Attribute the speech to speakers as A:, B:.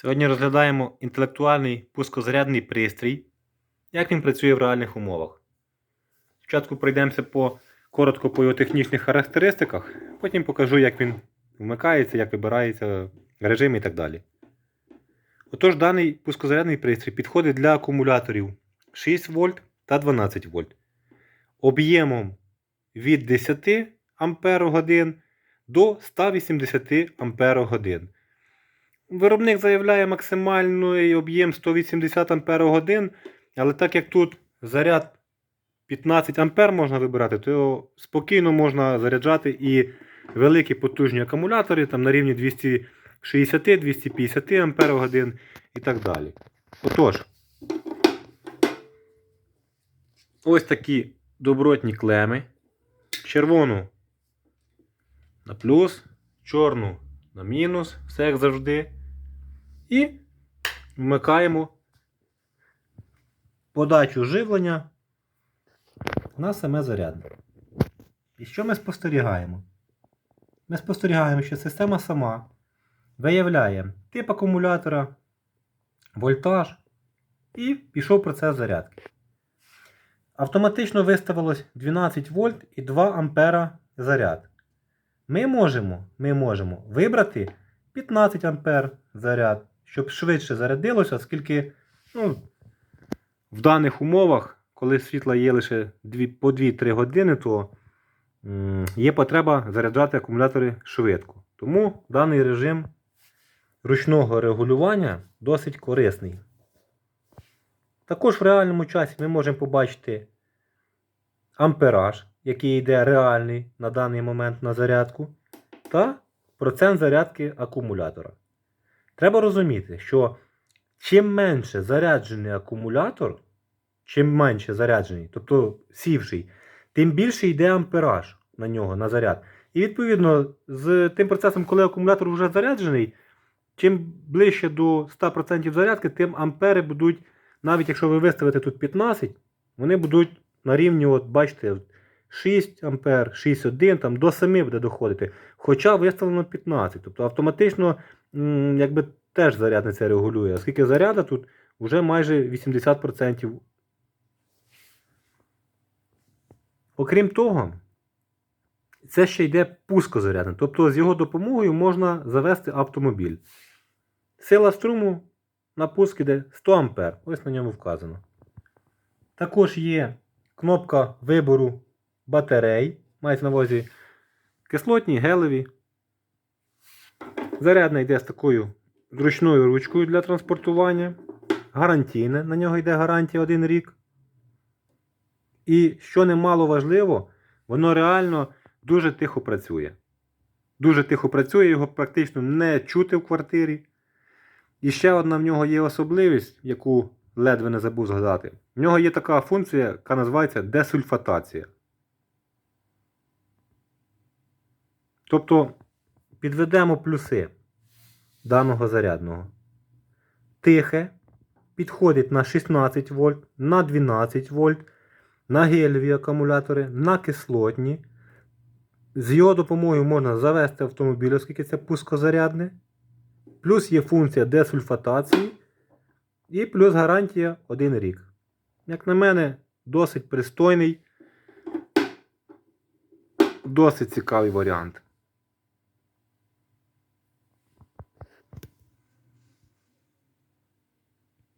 A: Сьогодні розглядаємо інтелектуальний пускозарядний пристрій, як він працює в реальних умовах. Спочатку пройдемося по, коротко по його технічних характеристиках, потім покажу, як він вмикається, як вибирається режим і так далі. Отож, даний пускозарядний пристрій підходить для акумуляторів 6 вольт та 12 вольт. Об'ємом від 10 Ампер до 180 Ампер Виробник заявляє максимальний об'єм 180 Ах, але так як тут заряд 15 А можна вибирати, то його спокійно можна заряджати і великі потужні акумулятори там на рівні 260-250 Ах і так далі. Отож, ось такі добротні клеми. Червону на плюс, чорну на мінус, все як завжди. І вмикаємо подачу живлення на саме зарядне. І що ми спостерігаємо? Ми спостерігаємо, що система сама виявляє тип акумулятора, вольтаж і пішов процес зарядки. Автоматично виставилось 12 вольт і 2 ампера заряд. Ми можемо, ми можемо вибрати 15 ампер заряд, щоб швидше зарядилося, оскільки ну, в даних умовах, коли світла є лише 2, по 2-3 години, то є потреба заряджати акумулятори швидко. Тому даний режим ручного регулювання досить корисний. Також в реальному часі ми можемо побачити ампераж, який йде реальний на даний момент на зарядку, та процент зарядки акумулятора. Треба розуміти, що чим менше заряджений акумулятор, чим менше заряджений, тобто сівший, тим більше йде ампераж на нього на заряд. І відповідно, з тим процесом, коли акумулятор вже заряджений, чим ближче до 100% зарядки, тим ампери будуть, навіть якщо ви виставите тут 15, вони будуть на рівні, от бачите, 6 ампер, 6,1, там до 7 буде доходити. Хоча виставлено 15. Тобто автоматично якби теж зарядниця регулює, оскільки заряда тут вже майже 80%. Окрім того, це ще йде пускозарядне. Тобто з його допомогою можна завести автомобіль. Сила струму на пуск іде 100 А. Ось на ньому вказано. Також є кнопка вибору батарей. Мається на увазі кислотні, гелеві. Зарядна йде з такою зручною ручкою для транспортування. Гарантійне, на нього йде гарантія 1 рік. І що немало важливо, воно реально дуже тихо працює. Дуже тихо працює, його практично не чути в квартирі. І ще одна в нього є особливість, яку ледве не забув згадати. В нього є така функція, яка називається десульфатація. Тобто підведемо плюси даного зарядного. Тихе підходить на 16 вольт, на 12 вольт, на гелеві акумулятори, на кислотні. З його допомогою можна завести автомобіль, оскільки це пускозарядне. Плюс є функція десульфатації. І плюс гарантія 1 рік. Як на мене, досить пристойний, досить цікавий варіант.